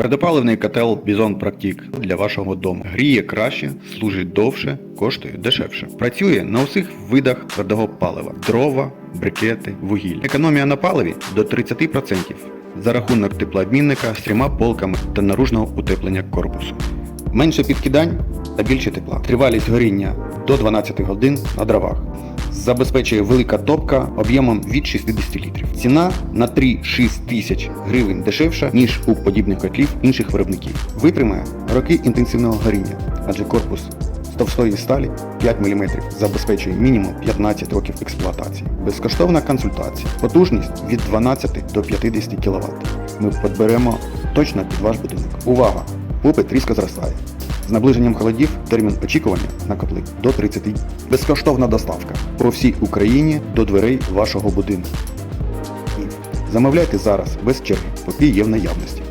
Твердопаливний котел Bison Practic для вашого дому. Гріє краще, служить довше, коштує дешевше. Працює на усіх видах твердого палива: дрова, брикети, вугілля. Економія на паливі до 30% за рахунок теплообмінника з трьома полками та наружного утеплення корпусу. Менше підкидань та більше тепла. Тривалість горіння до 12 годин на дровах. Забезпечує велика топка об'ємом від 60 літрів. Ціна на 3-6 тисяч гривень дешевша, ніж у подібних котлів інших виробників. Витримає роки інтенсивного горіння, адже корпус з товстої сталі 5 мм забезпечує мінімум 15 років експлуатації. Безкоштовна консультація. Потужність від 12 до 50 кВт. Ми підберемо точно під ваш будинок. Увага! Попит різко зростає. З наближенням холодів термін очікування на котли до 30 днів. Безкоштовна доставка по всій Україні до дверей вашого будинку. Замовляйте зараз без черги, поки є в наявності.